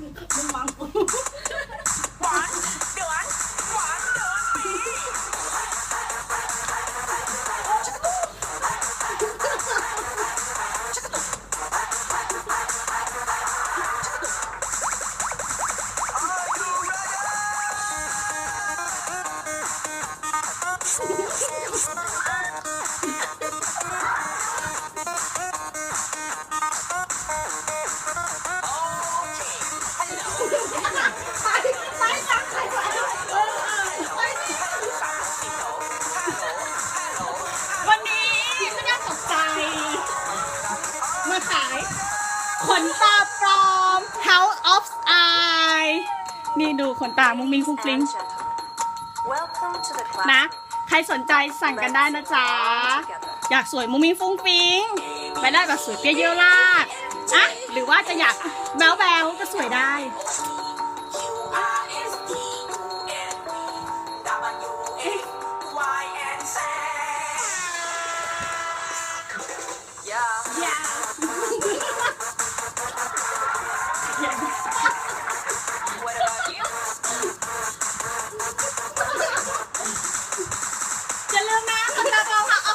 มึงวางกูหวานเดือนหวานเดือนปีชักกระตุกชักกระตุก ขนตาปลอม House of Eye นี่ดูขนตามุ้งมิ้งฟุ้งฟิ้งนะ ใครสนใจสั่งกันได้นะจ๊ะ อยากสวยมุ้งมิ้งฟุ้งฟิ้งไปได้แบบสวยเปรี้ยวเยี่ยวลาดอะหรือว่าจะอยากแบวแบวก็สวยได้ Yeah. Alam na, katapaw ka.